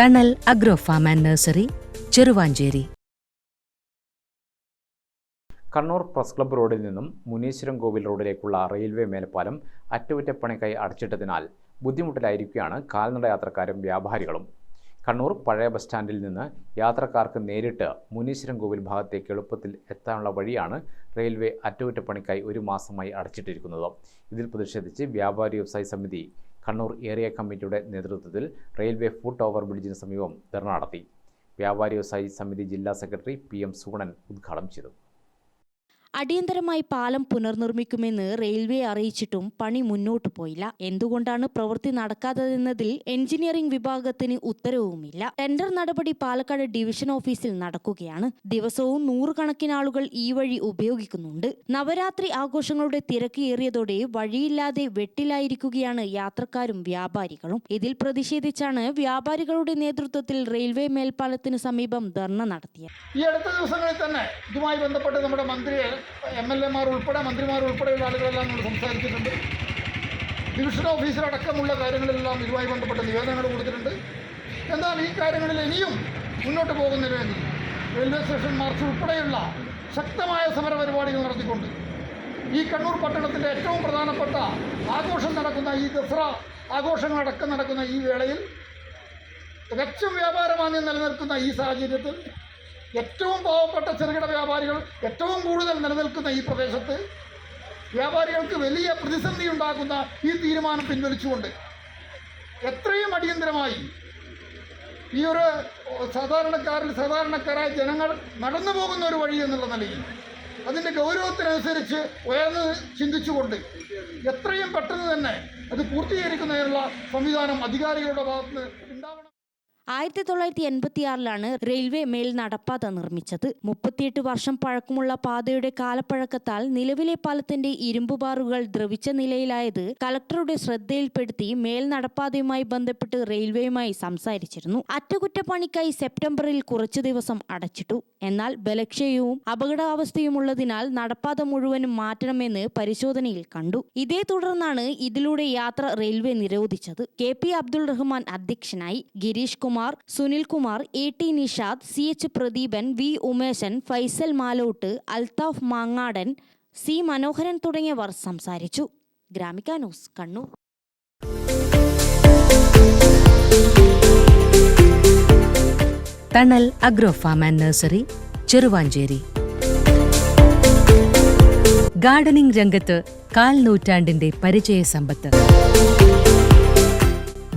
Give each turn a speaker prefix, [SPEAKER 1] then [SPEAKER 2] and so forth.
[SPEAKER 1] Thanal agro farm and nursery Cheruvanchery.
[SPEAKER 2] Kannur press club റോഡിൽ നിന്നും മുനീശ്വരം കോവിൽ റോഡിലേക്കുള്ള railway മേൽപ്പാലം അറ്റകുറ്റപ്പണിക്കായി അടച്ചിട്ടതിനാൽ ബുദ്ധിമുട്ടിലായിരിക്കുകയാണ് കാൽനട യാത്രക്കാരും വ്യാപാരികളും. കണ്ണൂർ പഴയ ബസ് സ്റ്റാൻഡിൽ നിന്ന് യാത്രക്കാർക്ക് നേരിട്ട് മുനീശ്വരം കോവിൽ ഭാഗത്തേക്ക് എളുപ്പത്തിൽ എത്താനുള്ള വഴിയാണ് റെയിൽവേ അറ്റകുറ്റപ്പണിക്കായി ഒരു മാസമായി അടച്ചിട്ടിരിക്കുന്നത്. ഇതിൽ പ്രതിഷേധിച്ച് വ്യാപാരി വ്യവസായ സമിതി കണ്ണൂർ ഏരിയ കമ്മിറ്റിയുടെ നേതൃത്വത്തിൽ റെയിൽവേ ഫുട് ഓവർ ബ്രിഡ്ജിന് സമീപം ധർണ നടത്തി. വ്യാപാരി വ്യവസായി സമിതി ജില്ലാ സെക്രട്ടറി പി എം സുഗുണൻ ഉദ്ഘാടനം ചെയ്തു.
[SPEAKER 3] അടിയന്തരമായി പാലം പുനർനിർമ്മിക്കുമെന്ന് റെയിൽവേ അറിയിച്ചിട്ടും പണി മുന്നോട്ടു പോയില്ല. എന്തുകൊണ്ടാണ് പ്രവൃത്തി നടക്കാത്തതെന്നതിൽ എഞ്ചിനീയറിംഗ് വിഭാഗത്തിന് ഉത്തരവുമില്ല. ടെൻഡർ നടപടി പാലക്കാട് ഡിവിഷൻ ഓഫീസിൽ നടക്കുകയാണ്. ദിവസവും നൂറുകണക്കിന് ആളുകൾ ഈ വഴി ഉപയോഗിക്കുന്നുണ്ട്. നവരാത്രി ആഘോഷങ്ങളുടെ തിരക്കേറിയതോടെ വഴിയില്ലാതെ വെട്ടിലായിരിക്കുകയാണ് യാത്രക്കാരും വ്യാപാരികളും. ഇതിൽ പ്രതിഷേധിച്ചാണ് വ്യാപാരികളുടെ നേതൃത്വത്തിൽ റെയിൽവേ മേൽപ്പാലത്തിന് സമീപം ധർണ നടത്തിയത്.
[SPEAKER 4] ഈ അടുത്ത ദിവസങ്ങളിൽ തന്നെ ഇതുമായി ബന്ധപ്പെട്ട് നമ്മുടെ മന്ത്രി എം എൽ എമാർ ഉൾപ്പെടെ മന്ത്രിമാർ ഉൾപ്പെടെയുള്ള ആളുകളെല്ലാം നമ്മൾ സംസാരിച്ചിട്ടുണ്ട്. ഡിവിഷൻ ഓഫീസിലടക്കമുള്ള കാര്യങ്ങളിലെല്ലാം ഇതുമായി ബന്ധപ്പെട്ട നിവേദനങ്ങൾ കൊടുത്തിട്ടുണ്ട്. എന്നാൽ ഈ കാര്യങ്ങളിൽ ഇനിയും മുന്നോട്ട് പോകുന്നതിന് വേണ്ടി റെയിൽവേ സ്റ്റേഷൻ മാർച്ച് ഉൾപ്പെടെയുള്ള ശക്തമായ സമര പരിപാടികൾ നടത്തിക്കൊണ്ട് ഈ കണ്ണൂർ പട്ടണത്തിന്റെ ഏറ്റവും പ്രധാനപ്പെട്ട ആഘോഷം നടക്കുന്ന ഈ ദസറ ആഘോഷങ്ങളടക്കം നടക്കുന്ന ഈ വേളയിൽ തികച്ചും വ്യാപാരമാന്യം നിലനിൽക്കുന്ന ഈ സാഹചര്യത്തിൽ ഏറ്റവും പാവപ്പെട്ട ചെറുകിട വ്യാപാരികൾ ഏറ്റവും കൂടുതൽ നിലനിൽക്കുന്ന ഈ പ്രദേശത്ത് വ്യാപാരികൾക്ക് വലിയ പ്രതിസന്ധി ഉണ്ടാക്കുന്ന ഈ തീരുമാനം പിൻവലിച്ചുകൊണ്ട് എത്രയും അടിയന്തരമായി ഈ ഒരു സാധാരണക്കാരിൽ സാധാരണക്കാരായ ജനങ്ങൾ നടന്നു പോകുന്ന ഒരു വഴി എന്നുള്ള നിലയിൽ അതിന്റെ ഗൗരവത്തിനനുസരിച്ച് ഉയർന്ന് ചിന്തിച്ചുകൊണ്ട് എത്രയും പെട്ടെന്ന് തന്നെ അത് പൂർത്തീകരിക്കുന്നതിനുള്ള സംവിധാനം അധികാരികളുടെ ഭാഗത്ത് ഉണ്ടാവണം.
[SPEAKER 3] ആയിരത്തി തൊള്ളായിരത്തി എൺപത്തിയാറിലാണ് റെയിൽവേ മേൽ നടപ്പാത നിർമ്മിച്ചത്. മുപ്പത്തിയെട്ട് വർഷം പഴക്കമുള്ള പാതയുടെ കാലപ്പഴക്കത്താൽ നിലവിലെ പാലത്തിന്റെ ഇരുമ്പ് ബാറുകൾ ദ്രവിച്ച നിലയിലായത് കലക്ടറുടെ ശ്രദ്ധയിൽപ്പെടുത്തി മേൽ നടപ്പാതയുമായി ബന്ധപ്പെട്ട് റെയിൽവേയുമായി സംസാരിച്ചിരുന്നു. അറ്റകുറ്റപ്പണിക്കായി സെപ്റ്റംബറിൽ കുറച്ചു ദിവസം അടച്ചിട്ടു. എന്നാൽ ബലക്ഷയവും അപകടാവസ്ഥയുമുള്ളതിനാൽ നടപ്പാത മുഴുവനും മാറ്റണമെന്ന് പരിശോധനയിൽ കണ്ടു. ഇതേ തുടർന്നാണ് ഇതിലൂടെ യാത്ര റെയിൽവേ നിരോധിച്ചത്. കെ പി അബ്ദുൾ റഹ്മാൻ അധ്യക്ഷനായി Girish Kumar Kumar A T Nishad C H Pradeepan V Umeshan Faisal Malott Althaf Mangadan C Manoharan തുടങ്ങിയവർ സംസാരിച്ചു. Gramika news Kannur.
[SPEAKER 1] Thanal agro farm and nursery Cheruvanchery. Gardening രംഗത്ത് കാൽ നൂറ്റാണ്ടിന്റെ പരിചയ സമ്പത്ത്